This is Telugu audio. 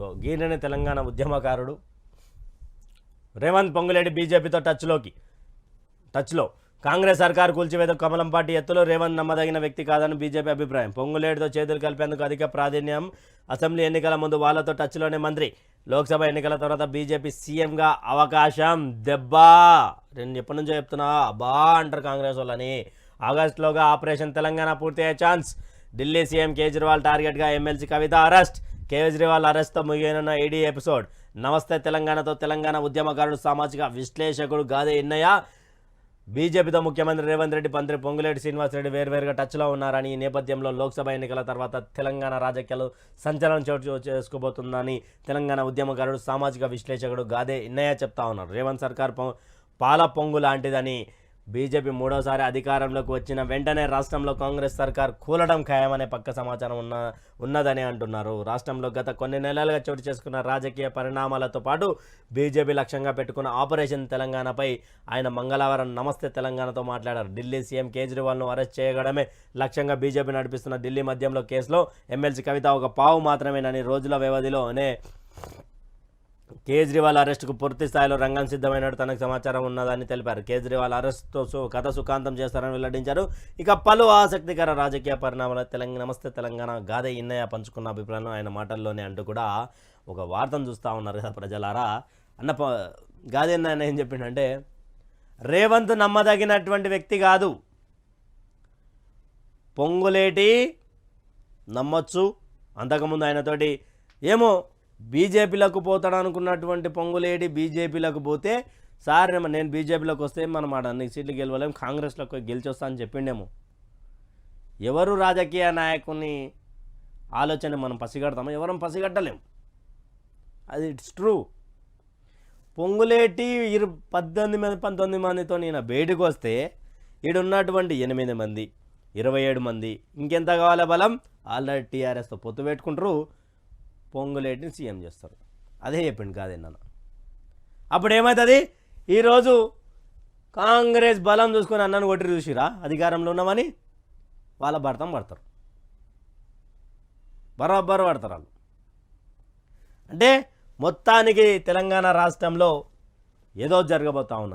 ఓ, గీననే తెలంగాణ ఉద్యమకారుడు. రేవంత్ పొంగులేడి బీజేపీతో టచ్లోకి. టచ్లో. కాంగ్రెస్ సర్కారు కూల్చివేత కమలం పార్టీ ఎత్తులో రేవంత్ నమ్మదగిన వ్యక్తి కాదని బీజేపీ అభిప్రాయం. పొంగులేడితో చేతులు కలిపేందుకు అధిక ప్రాధాన్యం అసెంబ్లీ ఎన్నికల ముందు వాళ్ళతో టచ్లోనే మంత్రి. లోక్సభ ఎన్నికల తర్వాత బీజేపీ సీఎంగా అవకాశం. దెబ్బా! నేను ఎప్పటి నుంచో చెప్తున్నా బా అంటారు కాంగ్రెస్ వాళ్ళని. ఆగస్టులోగా ఆపరేషన్ తెలంగాణ పూర్తయ్యే ఛాన్స్. ఢిల్లీ సీఎం కేజ్రీవాల్ టార్గెట్గా ఎమ్మెల్సీ కవిత అరెస్ట్. కేజ్రీవాల్ అరెస్ట్తో ముగియనున్న ఈడీ ఎపిసోడ్. నమస్తే తెలంగాణతో తెలంగాణ ఉద్యమకారుడు సామాజిక విశ్లేషకుడు గాదే ఇన్నయ్య. బీజేపీతో ముఖ్యమంత్రి రేవంత్ రెడ్డి మంత్రి పొంగులేటి శ్రీనివాసరెడ్డి వేర్వేరుగా టచ్లో ఉన్నారని ఈ నేపథ్యంలో లోక్సభ ఎన్నికల తర్వాత తెలంగాణ రాజకీయాలు సంచలనం చోటు చేసుకోబోతుందని తెలంగాణ ఉద్యమకారుడు సామాజిక విశ్లేషకుడు గాదే ఇన్నయ్య చెప్తా ఉన్నారు. రేవంత్ సర్కార్ పాల పొంగు లాంటిదని బీజేపీ మూడోసారి అధికారంలోకి వచ్చిన వెంటనే రాష్ట్రంలో కాంగ్రెస్ సర్కార్ కూలడం ఖాయమనే పక్క సమాచారం ఉన్న ఉన్నదని అంటున్నారు. రాష్ట్రంలో గత కొన్ని నెలలుగా చోటు చేసుకున్న రాజకీయ పరిణామాలతో పాటు బీజేపీ లక్ష్యంగా పెట్టుకున్న ఆపరేషన్ తెలంగాణపై ఆయన మంగళవారం నమస్తే తెలంగాణతో మాట్లాడారు. ఢిల్లీ సీఎం కేజ్రీవాల్ను అరెస్ట్ చేయడమే లక్ష్యంగా బీజేపీ నడిపిస్తున్న ఢిల్లీ మద్యంలో కేసులో ఎమ్మెల్సీ కవిత ఒక పావు మాత్రమేనని రోజుల వ్యవధిలోనే కేజ్రీవాల్ అరెస్టుకు పూర్తి స్థాయిలో రంగం సిద్ధమైనట్టు తనకు సమాచారం ఉన్నదని తెలిపారు. కేజ్రీవాల్ అరెస్టుతో సు కథ సుఖాంతం చేస్తారని వెల్లడించారు. ఇక పలు ఆసక్తికర రాజకీయ పరిణామాల తెలంగాణ నమస్తే తెలంగాణ గాదే ఇన్నయ్య పంచుకున్న అభిప్రాయం ఆయన మాటల్లోనే అంటూ కూడా ఒక వార్తను చూస్తూ ఉన్నారు కదా ప్రజలారా. అన్న గాదే ఇన్నయ్య ఏం చెప్పిండంటే రేవంత్ నమ్మదగినటువంటి వ్యక్తి కాదు. పొంగులేటి నమ్మొచ్చు. అంతకుముందు ఆయనతోటి ఏమో బీజేపీలకు పోతాడు అనుకున్నటువంటి పొంగులేడి బీజేపీలకు పోతే సార్ నేను బీజేపీలోకి వస్తే మనం ఆడ అన్ని సీట్లు గెలవలేం కాంగ్రెస్లోకి గెలిచి అని చెప్పిండేమో. ఎవరు రాజకీయ నాయకుని ఆలోచన మనం పసిగడతామో ఎవరం పసిగట్టలేము అది ఇట్స్ ట్రూ. పొంగులేటి ఇరు పద్దెనిమిది మంది పంతొమ్మిది మందితో నేను బయటకు వస్తే ఈడున్నటువంటి ఎనిమిది మంది ఇరవై ఏడు మంది ఇంకెంత కావాలి బలం? ఆల్రెడీ టీఆర్ఎస్తో పొత్తు పెట్టుకుంటారు. పొంగులేటిని సీఎం చేస్తారు. అదే చెప్పిండు కాదే నన్ను. అప్పుడు ఏమవుతుంది ఈరోజు కాంగ్రెస్ బలం చూసుకొని అన్నను కొట్టి చూసిరా అధికారంలో ఉన్నామని వాళ్ళ భర్తం పడతారు. బరాబర్ పడతారు వాళ్ళు. అంటే మొత్తానికి తెలంగాణ రాష్ట్రంలో ఏదో జరగబోతా ఉన్నది.